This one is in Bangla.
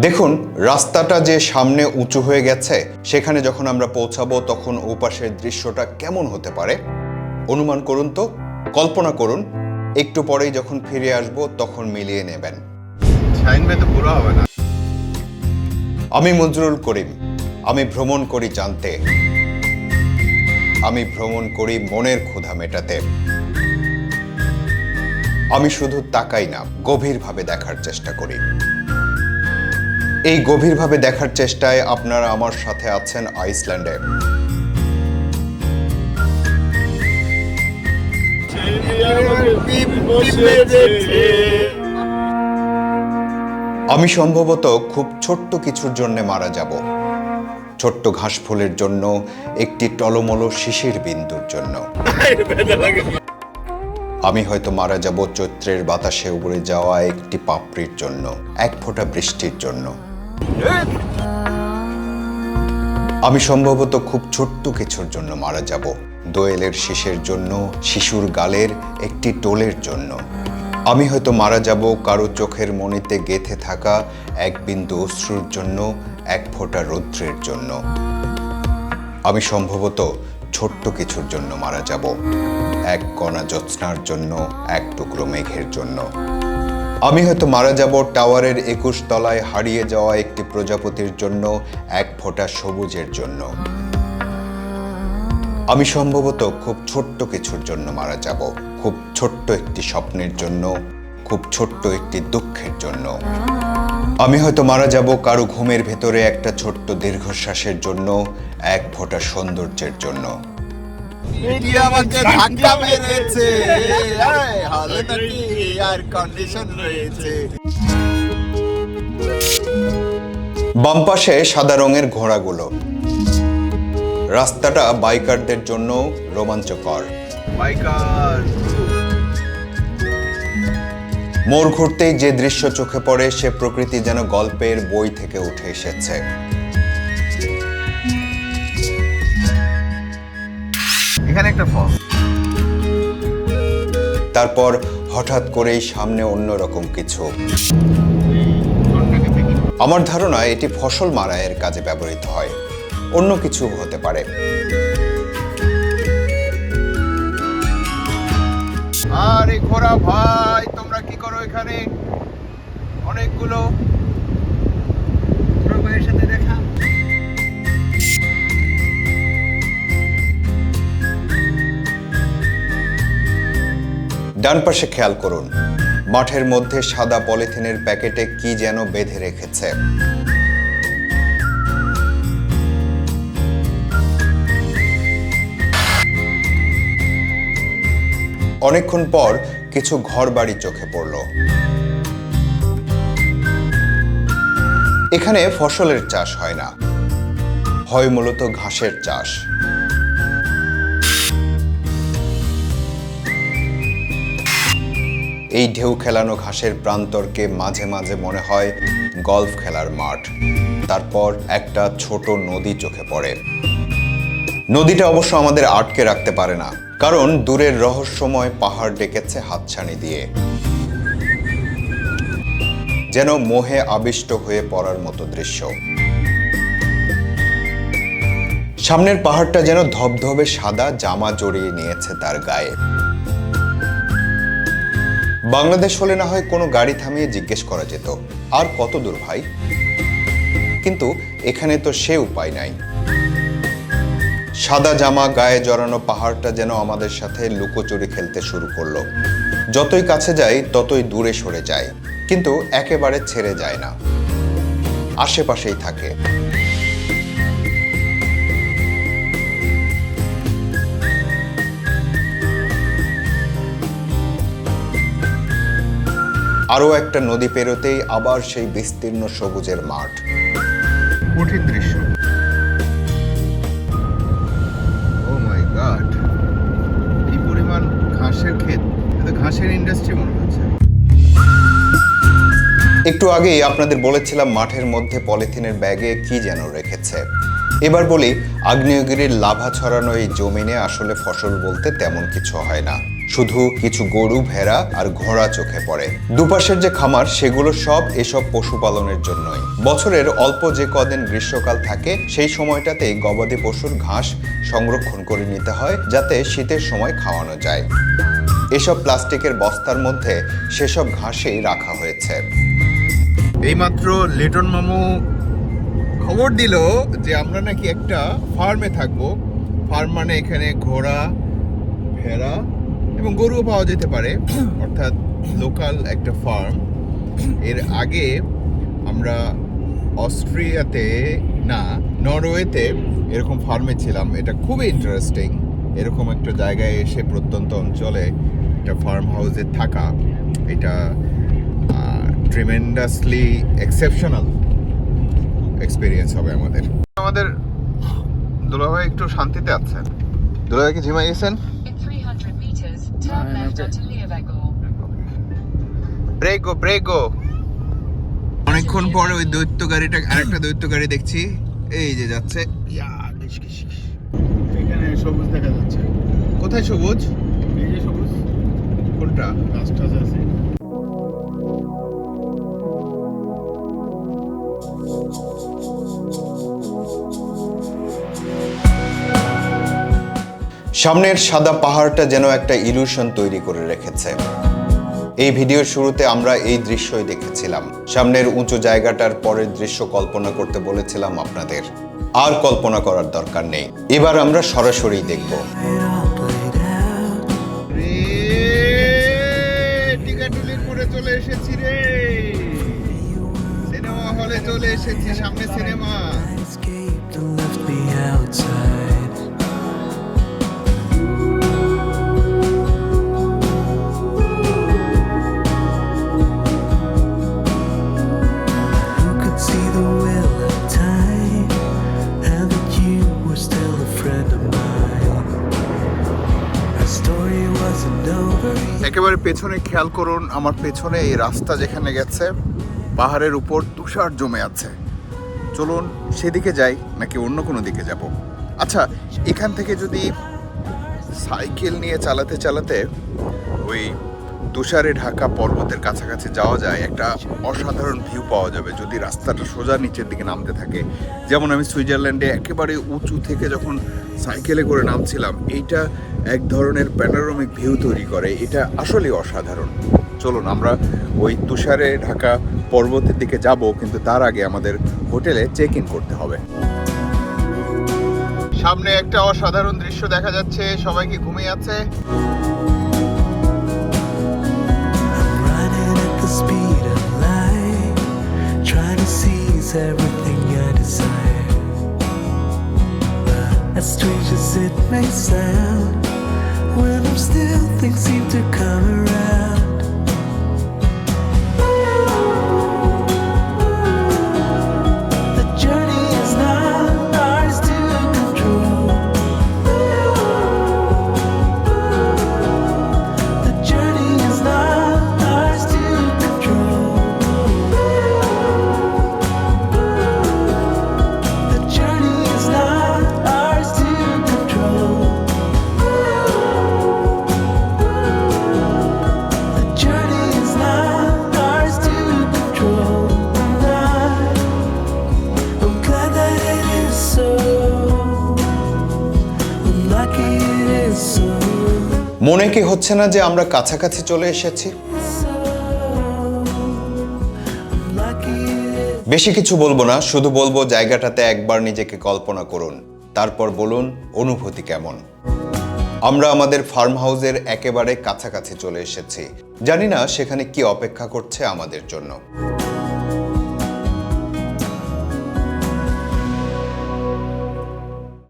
দেখুন রাস্তাটা যে সামনে উঁচু হয়ে গেছে সেখানে যখন আমরা পৌঁছাবো তখন ওপাশের দৃশ্যটা কেমন হতে পারে? অনুমান করুন তো কল্পনা করুন একটু পরেই যখন ফিরে আসব তখন মিলিয়ে নেবেন। আমি মঞ্জুরুল করিম আমি ভ্রমণ করি জানতে। আমি ভ্রমণ করি মনের ক্ষুধা মেটাতে। আমি শুধু তাকাই না গভীরভাবে দেখার চেষ্টা করি। এই গভীরভাবে দেখার চেষ্টায় আপনারা আমার সাথে আছেন আইসল্যান্ডে। আমি সম্ভবত খুব ছোট্ট কিছুর জন্য মারা যাব। ছোট্ট ঘাস ফুলের জন্য, একটি টলমলো শিশির বিন্দুর জন্য। আমি হয়তো মারা যাব চৈত্রের বাতাসে উড়ে যাওয়া একটি পাপড়ির জন্য, এক ফোঁটা বৃষ্টির জন্য। আমি সম্ভবত খুব ছোট্ট কিছুর জন্য মারা যাব। দোয়েলের শেষের জন্য, শিশুর গালের, একটি টোলের জন্য। আমি হয়তো মারা যাব কারও চোখের মনিতে গেথে থাকা এক বিন্দু অশ্রুর জন্য, এক ফোঁটা রৌদ্রের জন্য। আমি সম্ভবত ছোট্ট কিছুর জন্য মারা যাব। এক কণা জ্যোৎস্নার জন্য, এক টুকরো মেঘের জন্য। আমি হয়তো মারা যাব টাওয়ারের একুশ তলায় হারিয়ে যাওয়া একটি প্রজাপতির জন্য, এক ফোঁটা সবুজের জন্য। আমি সম্ভবত খুব ছোট্ট কিছুর জন্য মারা যাব, খুব ছোট্ট একটি স্বপ্নের জন্য, খুব ছোট্ট একটি দুঃখের জন্য। আমি হয়তো মারা যাব কারও ঘুমের ভেতরে একটা ছোট্ট দীর্ঘশ্বাসের জন্য, এক ফোঁটা সৌন্দর্যের জন্য। মিডিয়া আমাকে ধাক্কা মেরেছে। হলো নাকি আর কন্ডিশন রয়েছে? বাম পাশে সাদা রঙের ঘোড়াগুলো। রাস্তাটা বাইকারদের জন্য রোমাঞ্চকর। বাইকার মোড় ঘুরতেই যে দৃশ্য চোখে পড়ে সে প্রকৃতি যেন গল্পের বই থেকে উঠে এসেছে। একটা ফল। তারপর হঠাৎ করেই সামনে অন্যরকম কিছু। আমার ধারণা এটি ফসল মারাইয়ের কাজে ব্যবহৃত হয়। অন্য কিছু হতে পারে। আরে ঘোড়া ভাই তোমরা কি করো এখানে? অনেকগুলো। ঘোড়া ভাইয়ের সাথে দেখা ডান পাশে খেয়াল করুন, মাঠের মধ্যে সাদা পলিথিনের প্যাকেটে কি যেন বেঁধে রেখেছে। অনেকক্ষণ পর কিছু ঘর বাড়ি চোখে পড়ল। এখানে ফসলের চাষ হয় না, হয় মূলত ঘাসের চাষ। এই ঢেউ খেলানো ঘাসের প্রান্তরকে মাঝে মাঝে মনে হয় গলফ খেলার মাঠ। তারপর একটা ছোট নদী চোখে পড়ে। নদীটা অবশ্য আমাদের আটকে রাখতে পারে না, কারণ দূরের রহস্যময় পাহাড় ডেকেছে হাতছানি দিয়ে। যেন মোহে আবিষ্ট হয়ে পড়ার মতো দৃশ্য। সামনের পাহাড়টা যেন ধবধবে সাদা জামা জড়িয়ে নিয়েছে তার গায়ে। বাংলাদেশ হলে না হয় কোনো গাড়ি থামিয়ে জিজ্ঞেস করা যেত, আর কত দূর ভাই? কিন্তু এখানে তো সে উপায় নাই। সাদা জামা, গায়ে জড়ানো পাহাড়টা যেন আমাদের সাথে লুকোচুরি খেলতে শুরু করল। যতই কাছে যাই, ততই দূরে সরে যায় কিন্তু একেবারে ছেড়ে যায় না। আশেপাশেই থাকে। আরও একটা নদী পেরোতেই আবার সেই বিস্তীর্ণ সবুজের মাঠ। কঠিন দৃশ্য। ও মাই গড কি পরিমাণ ঘাসের ক্ষেত। ঘাসের ইন্ডাস্ট্রি মনে হচ্ছে। একটু আগেই আপনাদের বলেছিলাম মাঠের মধ্যে পলিথিনের ব্যাগে কি যেন রেখেছে। এবার বলি আগ্নেয়গিরির লাভা ছড়ানো এই জমিনে আসলে ফসল বলতে তেমন কিছু হয় না। শুধু কিছু গরু, ভেড়া আর ঘোড়া চোখে পড়ে। দুপাশের যে খামার, সেগুলো সব এসব পশুপালনের জন্যই। বছরের অল্প যে কদিন গ্রীষ্মকাল থাকে, সেই সময়টাতেই গবাদি পশুর ঘাস সংরক্ষণ করে নিতে হয়, যাতে শীতের সময় খাওয়ানো যায়। এসব প্লাস্টিকের বস্তার মধ্যে সেসব ঘাসেই রাখা হয়েছে। এইমাত্র লিটন মামু খবর দিল যে আমরা নাকি একটা ফার্মে থাকব। ফার্ম মানে এখানে ঘোড়া, ভেড়া এবং গরুও পাওয়া যেতে পারে অর্থাৎ লোকাল একটা ফার্ম এর আগে আমরা অস্ট্রিয়াতে না নরওয়েতে এরকম ফার্মে ছিলাম। এটা খুবই ইন্টারেস্টিং এরকম একটা জায়গায় এসে প্রত্যন্ত অঞ্চলে একটা ফার্ম হাউসে থাকা এটা ট্রিমেন্ডাসলি এক্সেপশনাল এক্সপিরিয়েন্স হবে আমাদের। আমাদের দুলাভাই একটু শান্তিতে আছেন। দুলাভাই কি ঝিমাই গেছেন ব্রেগো ব্রেগো অনেকক্ষণ পরে ওই দৈত্য গাড়িটা আরেকটা দৈত্য গাড়ি দেখছি। এই যে যাচ্ছে। ইয়া। এখানে সবুজ দেখা যাচ্ছে। কোথায় সবুজ? এই যে সবুজ। কোনটা? গাছ টাছ আছে। সামনের সাদা পাহাড়টা যেন একটা ইলুশন তৈরি করে রেখেছে। এই ভিডিওর শুরুতে আমরা এই দৃশ্যই দেখেছিলাম। সামনের উঁচু জায়গাটার পরের দৃশ্য কল্পনা করতে বলেছিলাম আপনাদের। আর কল্পনা করার দরকার নেই। এবার আমরা সরাসরি দেখব। রে চলে এসেছি রে। সিনেমা হলে চলে এসেছি সামনে সিনেমা। পেছনে খেয়াল করুন, আমার পেছনে এই রাস্তা যেখানে গেছে, পাহাড়ের উপর তুষার জমে আছে। চলুন সেদিকে যাই, নাকি অন্য কোনো দিকে যাব? আচ্ছা এখান থেকে যদি সাইকেল নিয়ে চালাতে চালাতে ওই তুষারে ঢাকা পর্বতের কাছাকাছি যাওয়া যায়, একটা অসাধারণ ভিউ পাওয়া যাবে। যদি রাস্তাটা সোজা নিচের দিকে নামতে থাকে, যেমন আমি সুইজারল্যান্ডে একেবারে উঁচু থেকে যখন সাইকেলে করে নামছিলাম, এইটা এক ধরনের প্যানোরামিক ভিউ তৈরি করে। এটা আসলে অসাধারণ। চলুন আমরা ওই তুষারে ঢাকা পর্বতের দিকে যাব কিন্তু তার আগে আমাদের হোটেলে চেক ইন করতে হবে। সামনে একটা অসাধারণ দৃশ্য দেখা যাচ্ছে সবাই কি ঘুমিয়ে আছে? Everything I desire. As strange as it may sound, when I'm still, things seem to come around. মনে কি হচ্ছে না যে আমরা কাছাকাছি চলে এসেছি? বেশি কিছু বলব না, শুধু বলব জায়গাটাতে একবার নিজেকে কল্পনা করুন। তারপর বলুন, অনুভূতি কেমন? আমরা আমাদের ফার্ম হাউসের একেবারে কাছাকাছি চলে এসেছি। জানি না সেখানে কি অপেক্ষা করছে আমাদের জন্য।